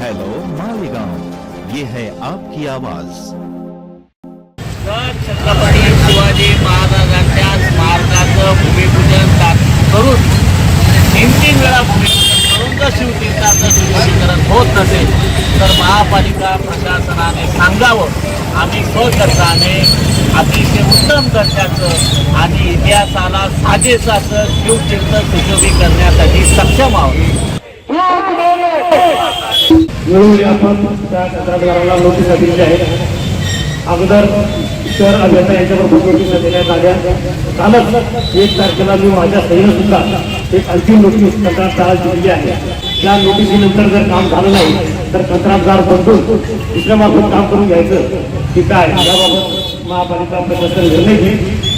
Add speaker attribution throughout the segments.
Speaker 1: Hello Malegaon ये है आपकी आवाज.
Speaker 2: छत्रपती शिवाजी महाराजांच्या स्मारकाचं भूमिपूजन करून तीन तीन वेळा भूमिपूजन करून जर शिवतीर्थाचं सुशोभीकरण होत नसेल तर महापालिका प्रशासनाने सांगावं आम्ही स्वकर्ताने अतिशय उत्तम दर्जाचं आणि इतिहासाला साजेसं असं शिवतीर्थ सुशोभी करण्यासाठी सक्षम आहोत
Speaker 3: वेळोवेळी आपण त्या तक्रारदाराला नोटीस दिलेली आहे. अगोदर शहर अभियंता यांच्याबरोबर नोटीस देण्यात आल्या कालच एक तारखेला मी माझ्या सहीनं सुद्धा एक अंतिम नोटीस कंत्राटदाराला दिलेली आहे. त्या नोटिसीनंतर जर काम झालं नाही तर कंत्राटदार बदलून दुसऱ्या मार्फत काम करून घ्यायचं. की काय? याबाबत महापालिका प्रशासन निर्णय घेईल.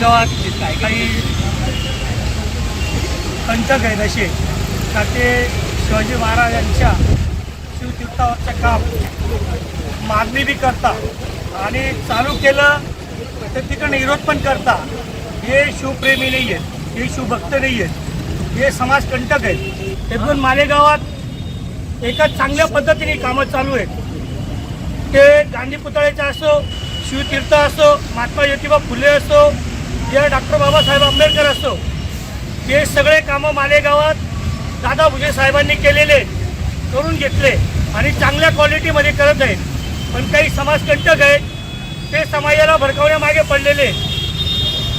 Speaker 4: मालेगावात काही कंटक आहेत असे का ते शिवाजी महाराजांच्या शिवतीर्थावरचं काम मागणी बी करता आणि चालू केलं तर तिकडे विरोध पण करता. हे शिवप्रेमी नाही आहेत हे शिवभक्त नाही आहेत हे समाजकंटक आहेत एकूण मालेगावात एका चांगल्या पद्धतीने कामं चालू आहेत. ते गांधी पुतळ्याचे असो शिवतीर्थ असो महात्मा ज्योतिबा फुले असो जे डॉक्टर बाबासाहेब आंबेडकर असतो. ते सगळे कामं मालेगावात दादा भुजे साहेबांनी केलेले करून घेतले आणि चांगल्या क्वालिटीमध्ये करत आहेत. पण काही समाजकंटक आहेत ते समाजाला भडकवण्यामागे पडलेले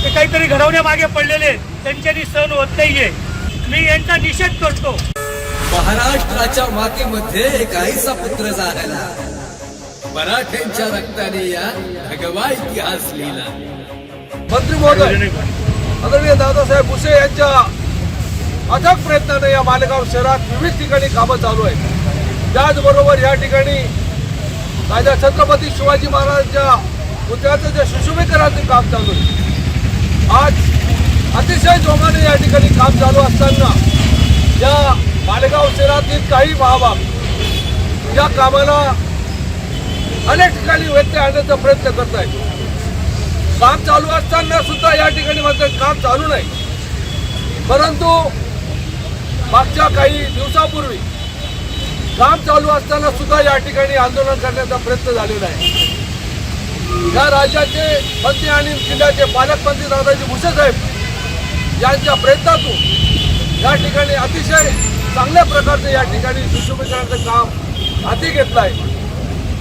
Speaker 4: ते काहीतरी घडवण्यामागे पडलेले त्यांच्यानी सण होत नाहीये. मी यांचा निषेध करतो.
Speaker 5: महाराष्ट्राच्या मातीमध्ये एक आईचा पुत्र झाला मराठ्यांच्या रक्ताने या भगवा इतिहास लिहिला.
Speaker 6: मंत्री महोदय आदरणीय दादासाहेब भुसे यांच्या अथक प्रयत्नाने या मालेगाव शहरात विविध ठिकाणी कामं चालू आहेत. त्याचबरोबर या ठिकाणी राजा छत्रपती शिवाजी महाराजांच्या पुतळ्याचं जे सुशोभीकरणाचे काम चालू आहे. आज अतिशय जोमाने या ठिकाणी काम चालू असताना या मालेगाव शहरातील काही महाभाग या कामाला अनेक ठिकाणी व्यत्यय आणण्याचा प्रयत्न करत आहेत काम चालू असताना सुद्धा या ठिकाणी मात्र काम चालू नाही. परंतु मागच्या काही दिवसापूर्वी काम चालू असताना सुद्धा या ठिकाणी आंदोलन करण्याचा प्रयत्न झालेला आहे. या राज्याचे मंत्री आणि जिल्ह्याचे पालकमंत्री दादाजी भुसे साहेब यांच्या प्रयत्नातून या ठिकाणी अतिशय चांगल्या प्रकारचं या ठिकाणी सुशोभीकरणाचं काम हाती घेतलं आहे.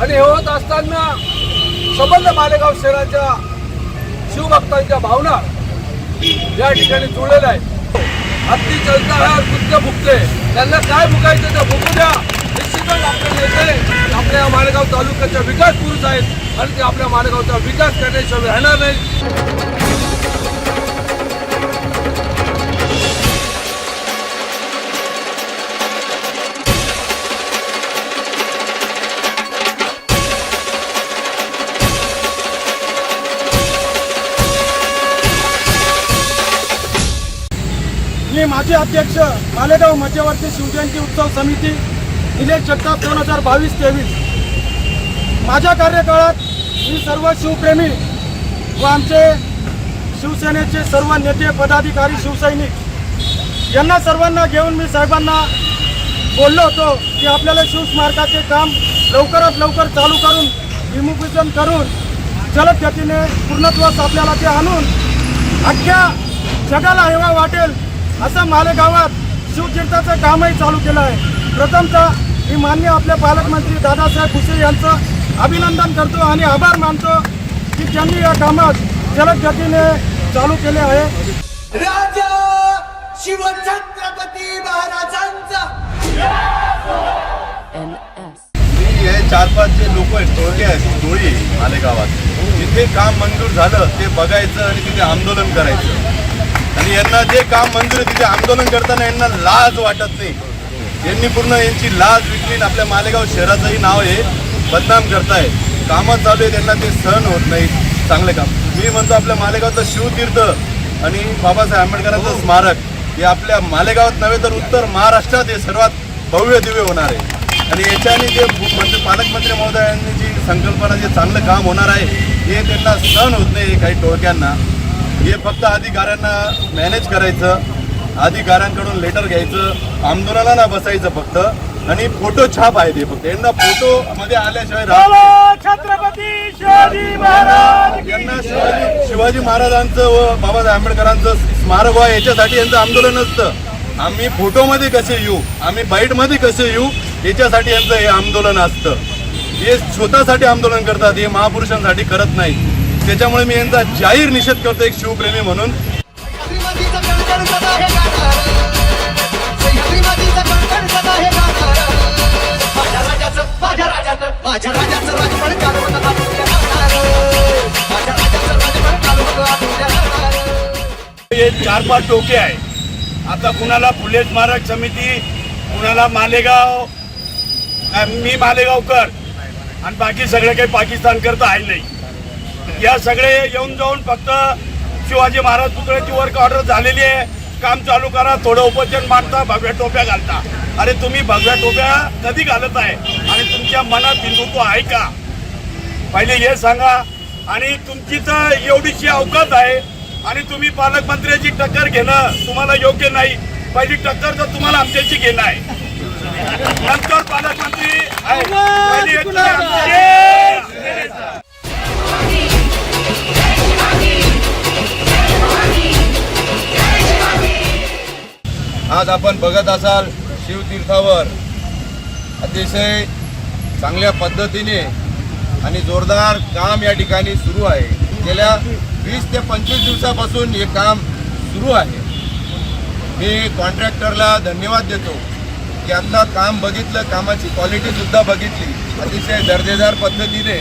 Speaker 6: आणि हे होत असताना संबंध मालेगाव शहराच्या शिवभक्तांच्या भावना या ठिकाणी जुळलेल्या आहेत. हत्ती चलता है कृत्य भुकते त्यांना काय भुकायचं ते भुकू द्या. निश्चितच आपले नेते आपल्या मालेगाव तालुक्याच्या विकास पुरुष आहेत आणि ते आपल्या मालेगावचा विकास करण्याशिवाय राहणार नाही
Speaker 4: मी माजी अध्यक्ष मालेगाव मध्यवर्ती शिवजयंती उत्सव समिती निलेश जगताप दोन हजार बावीस तेवीस. माझ्या कार्यकाळात मी सर्व शिवप्रेमी व आमचे शिवसेनेचे सर्व नेते पदाधिकारी शिवसैनिक यांना सर्वांना घेऊन मी साहेबांना बोललो होतो की आपल्याला शिवस्मारकाचे काम लवकरात लवकर चालू करून विमुखीकरण करून जलद गतीने पूर्णत्वास आपल्याला ते आणून अख्ख्या जगाला हेवा वाटेल असं मालेगावात शिवकीर्ताचं कामही चालू केलं आहे. प्रथमतः मी मान्य आपल्या पालकमंत्री दादासाहेब भुसे यांचं अभिनंदन करतो आणि आभार मानतो की त्यांनी या कामात जलद गतीने चालू केले आहे.
Speaker 7: राजा महाराजांचा.
Speaker 8: हे चार पाच जे लोक आहेत टोळके आहेत टोळी मालेगावात जिथे काम मंजूर झालं ते बघायचं आणि तिथे आंदोलन करायचं. आणि यांना जे काम मंजूर तिथे आंदोलन करताना यांना लाज वाटत नाही. यांनी पूर्ण यांची लाज विकली आणि आपल्या मालेगाव शहराचंही नाव हे बदनाम करताय. कामं चालू आहे त्यांना ते सहन होत नाही. चांगले काम. मी म्हणतो आपल्या मालेगावचं शिवतीर्थ आणि बाबासाहेब आंबेडकरांचं स्मारक हे आपल्या मालेगावात नव्हे तर उत्तर महाराष्ट्रात हे सर्वात भव्य दिव्य होणार आहे. आणि याच्याने जे मंत्री पालकमंत्री महोदयांनी जी संकल्पना जे चांगलं काम होणार आहे हे त्यांना सहन होत नाही काही टोळक्यांना. हे फक्त अधिकाऱ्यांना मॅनेज करायचं अधिकाऱ्यांकडून लेटर घ्यायचं आंदोलनाला बसायचं फक्त आणि फोटो छाप आहे ते फक्त. यांना फोटो मध्ये आल्याशिवाय
Speaker 9: छत्रपती शिवाजी महाराज
Speaker 8: यांना शिवाजी शिवाजी महाराजांचं व बाबासाहेब आंबेडकरांचं स्मारक व्हावं याच्यासाठी यांचं आंदोलन असतं. आम्ही फोटोमध्ये कसे येऊ? आम्ही बाईटमध्ये कसे येऊ? याच्यासाठी यांचं हे आंदोलन असतं. हे स्वतःसाठी आंदोलन करतात हे महापुरुषांसाठी करत नाही त्याच्यामुळे मी यांचा जाहीर निषेध करतो एक शिवप्रेमी म्हणून.
Speaker 10: हे
Speaker 9: चार पाच टोके आहे. आता कुणाला फुले स्मारक समिती कुणाला मालेगाव मी मालेगावकर आणि बाकी सगळं काही पाकिस्तानकर तर आहे नाही. या सगळे येऊन जाऊन फक्त शिवाजी महाराज पुतळ्याची वर्क ऑर्डर झालेली आहे. काम चालू करा थोडं उपचन मांडता भगव्या टोप्या घालता. अरे तुम्ही भगव्या टोप्या कधी घालत आहे? आणि तुमच्या मनात हिंदुत्व आहे का? पहिले हे सांगा. आणि तुमची तर एवढीशी अवकात आहे. आणि तुम्ही पालकमंत्र्याची टक्कर घेणं तुम्हाला योग्य नाही. पहिली टक्कर तर तुम्हाला आमच्याशी घेणं आहे. नंतर पालकमंत्री
Speaker 8: आज आपण बघत असाल शिवतीर्थावर. अतिशय चांगल्या पद्धतीने आणि जोरदार काम या ठिकाणी सुरू आहे. गेल्या वीस ते पंचवीस दिवसापासून हे काम सुरू आहे. मी कॉन्ट्रॅक्टरला धन्यवाद देतो की आता काम बघितलं कामाची क्वालिटीसुद्धा बघितली. अतिशय दर्जेदार पद्धतीने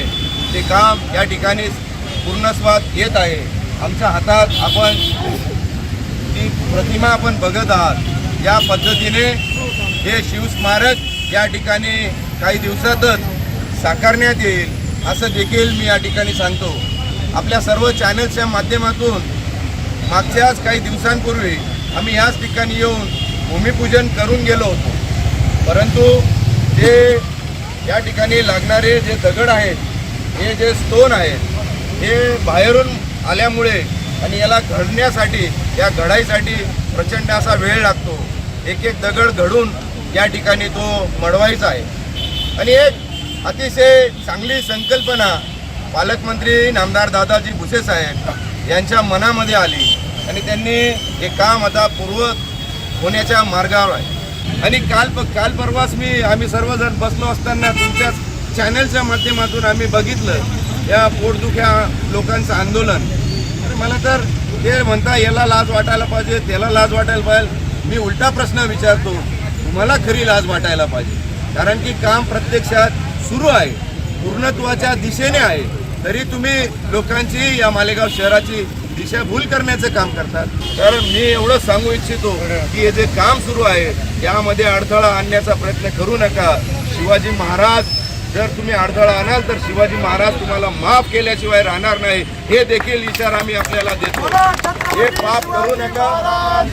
Speaker 8: ते काम या ठिकाणी पूर्णस्वाद येत आहे. आमच्या हातात आपण ती प्रतिमा आपण बघत आहात. या पद्धतीने हे शिवस्मारक या ठिकाणी काही दिवसातच साकारण्यात येईल असं देखील मी या ठिकाणी सांगतो. आपल्या सर्व चॅनल्सच्या माध्यमातून मागच्याच काही दिवसांपूर्वी आम्ही याच ठिकाणी येऊन भूमिपूजन करून गेलो होतो. परंतु जे या ठिकाणी लागणारे जे दगड आहेत हे जे स्टोन आहेत हे बाहेरून आल्यामुळे आणि याला घडण्यासाठी या घडाईसाठी प्रचंड असा वेळ लागतो. एक एक दगड घडून या ठिकाणी तो मडवायचा आहे. आणि एक अतिशय चांगली संकल्पना पालकमंत्री नामदार दादाजी भुसे साहेब यांच्या मनामध्ये आली. आणि त्यांनी हे काम आता पूर्वत होण्याच्या मार्गावर आहे. आणि काल काल परवाच मी आम्ही सर्वजण बसलो असताना तुमच्याच चॅनलच्या माध्यमातून आम्ही बघितलं. या पोटदुख्या लोकांचं आंदोलन. तर मला तर ते म्हणता याला लाज वाटायला पाहिजे त्याला लाज वाटायला पाहिजे. मी उलटा प्रश्न विचारतो तुम्हाला खरी लाज वाटायला पाहिजे. कारण की काम प्रत्यक्षात सुरू आहे पूर्णत्वाच्या दिशेने आहे. तरी तुम्ही लोकांची या मालेगाव शहराची दिशा भूल करण्याचं काम करतात. तर मी एवढं सांगू इच्छितो की हे जे काम सुरू आहे यामध्ये अडथळा आणण्याचा प्रयत्न करू नका. शिवाजी महाराज जर तुम्ही अडथळा आणाल तर शिवाजी महाराज तुम्हाला माफ केल्याशिवाय राहणार नाही. हे देखील विचार आम्ही आपल्याला देतो. हे पाप करू नका.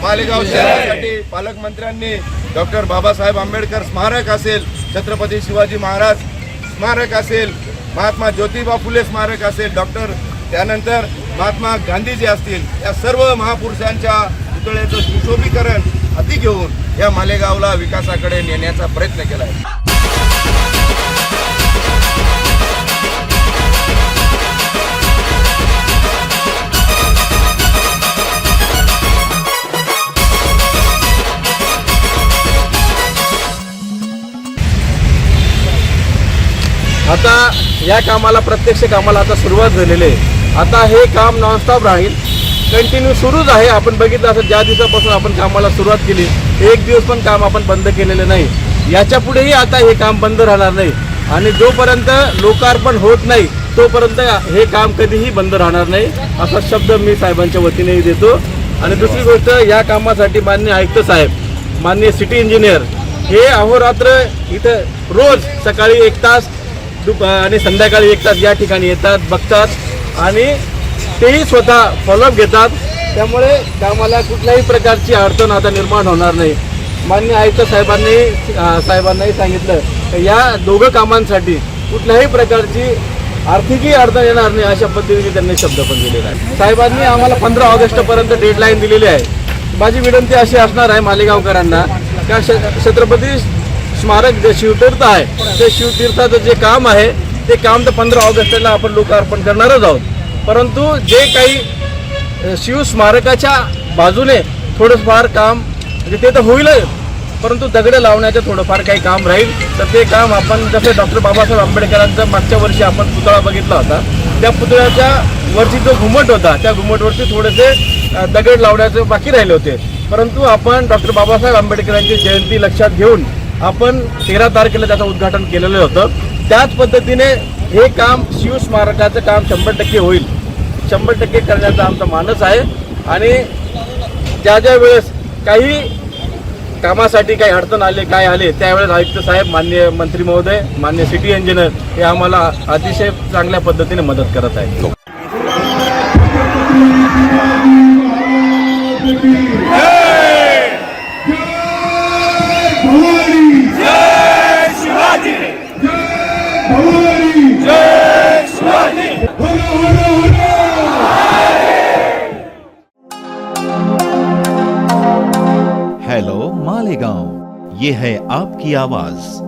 Speaker 8: मालेगाव शहरासाठी पालकमंत्र्यांनी डॉक्टर बाबासाहेब आंबेडकर स्मारक असेल छत्रपती शिवाजी महाराज स्मारक असेल महात्मा ज्योतिबा फुले स्मारक असेल डॉक्टर त्यानंतर महात्मा गांधीजी असतील या सर्व महापुरुषांच्या पुतळ्याचं सुशोभीकरण अति घेऊन या मालेगावला विकासाकडे नेण्याचा प्रयत्न केला आहे.
Speaker 11: आता या कामाला प्रत्यक्ष कामाला आता सुरुवात झालेली आहे. आता हे काम नॉनस्टॉप राहील. कंटिन्यू सुरूच आहे. आपण बघितलं असं ज्या दिवसापासून आपण कामाला सुरुवात केली एक दिवस पण काम आपण बंद केलेलं नाही. याच्या पुढेही आता हे काम बंद राहणार नाही. आणि जोपर्यंत लोकार्पण होत नाही तोपर्यंत हे काम कधीही बंद राहणार नाही असा शब्द मी साहेबांच्या वतीनेही देतो. आणि दुसरी गोष्ट या कामासाठी मान्य आयुक्त साहेब मान्य सिटी इंजिनियर हे अहोरात्र इथं रोज सकाळी एक तास दुप आणि संध्याकाळी एक तास या ठिकाणी येतात बघतात आणि तेही स्वतः फॉलोअप घेतात. त्यामुळे कामाला कुठल्याही प्रकारची अडचण आता निर्माण होणार नाही. मान्य आयुक्त साहेबांनी साहेबांनाही सांगितलं या दोघं कामांसाठी कुठल्याही प्रकारची आर्थिकही अडचण येणार नाही अशा पद्धतीने त्यांनी शब्द पण दिलेला आहे. साहेबांनी आम्हाला पंधरा ऑगस्टपर्यंत डेडलाईन दिलेली आहे. माझी विनंती अशी असणार आहे मालेगावकरांना का श छत्रपती स्मारक जे शिवतीर्थ आहे ते शिवतीर्थाचं जे काम आहे ते काम तर पंधरा ऑगस्टला आपण लोकार्पण करणारच आहोत. परंतु जे काही शिवस्मारकाच्या शिव स्मारकाच्या बाजूने थोडंफार काम म्हणजे ते तर होईलच परंतु दगडं लावण्याचं थोडंफार काही काम राहील. तर ते काम आपण जसे डॉक्टर बाबासाहेब आंबेडकरांचा मागच्या वर्षी आपण पुतळा बघितला होता त्या पुतळ्याच्या वरची जो घुमट होता त्या घुमटवरती थोडेसे दगड लावण्याचे बाकी राहिले होते. परंतु आपण डॉक्टर बाबासाहेब आंबेडकरांची जयंती लक्षात घेऊन आपण तेरा तारखेला त्याचं उद्घाटन केलेलं होतं. त्याच पद्धतीने हे काम शिवस्मारकाचं काम शंभर टक्के होईल. शंभर टक्के करण्याचा आमचा मानस आहे. आणि ज्या ज्या वेळेस काही कामासाठी काही अडचण आले काय आले त्यावेळेस आयुक्त साहेब मान्य मंत्री महोदय मान्य सिटी इंजिनियर हे आम्हाला अतिशय चांगल्या पद्धतीने मदत करत आहेत.
Speaker 1: आपकी आवाज